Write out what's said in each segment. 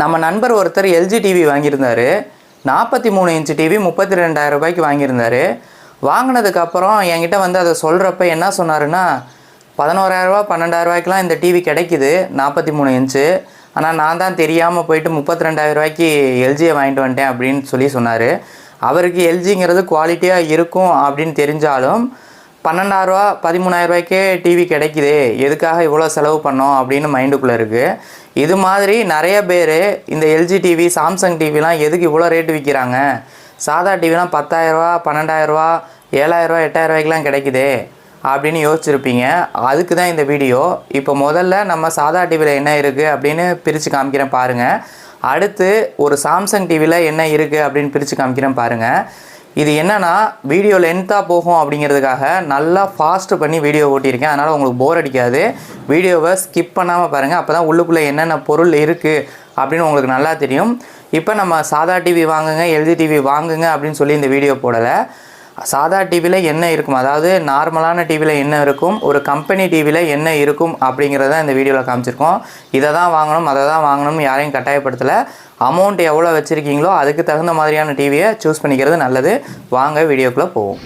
நம்ம நண்பர் ஒருத்தர் எல்ஜி டிவி வாங்கியிருந்தாரு. நாற்பத்தி மூணு இன்ச்சு டிவி முப்பத்தி ரெண்டாயிரம் ரூபாய்க்கு வாங்கியிருந்தார். வாங்கினதுக்கப்புறம் என்கிட்ட வந்து அதை சொல்கிறப்ப என்ன சொன்னாருன்னா பதினோராயிரரூபா பன்னெண்டாயிரரூபாய்க்கெலாம் இந்த டிவி கிடைக்குது நாற்பத்தி மூணு இன்ச்சு. ஆனால் நான் தான் தெரியாமல் போயிட்டு முப்பத்தி ரெண்டாயிரம் ரூபாய்க்கு எல்ஜியை வாங்கிட்டு வந்துட்டேன் அப்படின்னு சொல்லி சொன்னார். அவருக்கு எல்ஜிங்கிறது குவாலிட்டியாக இருக்கும் அப்படின்னு தெரிஞ்சாலும் பன்னெண்டாயிரரூவா பதிமூணாயிரம் ரூபாய்க்கே டிவி கிடைக்குது. எதுக்காக இவ்வளோ செலவு பண்ணோம் அப்படின்னு மைண்டுக்குள்ளே இருக்குது இது மாதிரி நிறைய பேர் இந்த எல்ஜி டிவி சாம்சங் டிவிலாம் எதுக்கு இவ்வளோ ரேட்டு விற்கிறாங்க சாதா டிவிலாம் பத்தாயிரரூவா பன்னெண்டாயிரரூவா ஏழாயிரரூவா எட்டாயிரரூவாய்க்குலாம் கிடைக்குதே அப்படின்னு யோசிச்சிருப்பீங்க. அதுக்கு தான் இந்த வீடியோ. இப்போ முதல்ல நம்ம சாதா டிவியில் என்ன இருக்குது அப்படின்னு பிரித்து காமிக்கிறேன் பாருங்கள் அடுத்து ஒரு சாம்சங் டிவியில் என்ன இருக்குது அப்படின்னு பிரித்து காமிக்கிறேன் பாருங்கள் இது என்னன்னா வீடியோ லென்த்தாக போகும் அப்படிங்கிறதுக்காக நல்லா ஃபாஸ்ட் பண்ணி வீடியோ ஓட்டியிருக்கேன். அதனால் உங்களுக்கு போர் அடிக்காது. வீடியோவை ஸ்கிப் பண்ணாமல் பாருங்கள் அப்போ தான் உள்ளுக்குள்ளே என்னென்ன பொருள் இருக்குது அப்படின்னு உங்களுக்கு நல்லா தெரியும். இப்போ நம்ம சாதா டிவி வாங்குங்க எல்ஜி டிவி வாங்குங்க அப்படின்னு சொல்லி இந்த வீடியோ போடலை. சாதா டிவியில் என்ன இருக்கும்? அதாவது நார்மலான டிவியில் என்ன இருக்கும்? ஒரு கம்பெனி டிவியில் என்ன இருக்கும்? அப்படிங்கிறத இந்த வீடியோவில் காமிச்சிருக்கோம். இதை தான் வாங்கணும் அதை தான் வாங்கணும்னு யாரையும் கட்டாயப்படுத்தலை. அமௌண்ட் எவ்வளோ வச்சுருக்கீங்களோ அதுக்கு தகுந்த மாதிரியான டிவியை சூஸ் பண்ணிக்கிறது நல்லது. வாங்க வீடியோக்குள்ளே போவோம்.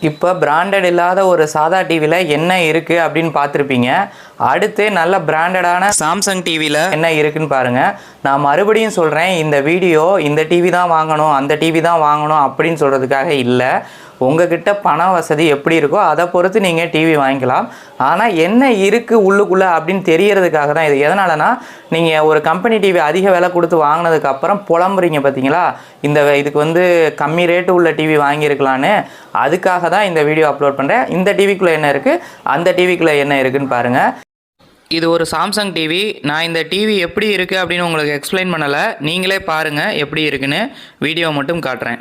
இப்போ பிராண்டட் இல்லாத ஒரு சாதா டிவியில் என்ன இருக்குது அப்படின்னு பார்த்துருப்பீங்க? அடுத்து நல்ல பிராண்டடான சாம்சங் டிவியில் என்ன இருக்குன்னு பாருங்கள் நான் மறுபடியும் சொல்கிறேன் இந்த வீடியோ இந்த டிவி தான் வாங்கணும் அந்த டிவி தான் வாங்கணும் அப்படின்னு சொல்கிறதுக்காக இல்லை. உங்ககிட்ட பண வசதி எப்படி இருக்கோ அதை பொறுத்து நீங்கள் டிவி வாங்கிக்கலாம். ஆனால் என்ன இருக்குது உள்ளுக்குள்ளே அப்படின்னு தெரியறதுக்காக தான் இது. எதனாலனா நீங்கள் ஒரு கம்பெனி டிவி அதிக விலை கொடுத்து வாங்கினதுக்கப்புறம் புலம்புறீங்க பார்த்தீங்களா இந்த இதுக்கு வந்து கம்மி ரேட்டு உள்ள டிவி வாங்கியிருக்கலான்னு. அதுக்காக தான் இந்த வீடியோ அப்லோட் பண்ணுறேன் இந்த டிவிக்குள்ளே என்ன இருக்குது அந்த டிவிக்குள்ளே என்ன இருக்குன்னு பாருங்கள் இது ஒரு சாம்சங் டிவி நான் இந்த டிவி எப்படி இருக்குது அப்படின்னு உங்களுக்கு எக்ஸ்பிளைன் பண்ணலை. நீங்களே பாருங்கள் எப்படி இருக்குன்னு. வீடியோ மட்டும் காட்டுறேன்.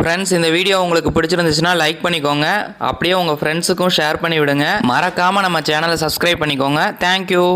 ஃப்ரெண்ட்ஸ் இந்த வீடியோ உங்களுக்கு பிடிச்சிருந்துச்சுன்னா லைக் பண்ணிக்கோங்க. அப்படியே உங்கள் ஃப்ரெண்ட்ஸுக்கும் ஷேர் பண்ணி விடுங்க மறக்காமல் நம்ம சேனலை சப்ஸ்கிரைப் பண்ணிக்கோங்க. தேங்க்யூ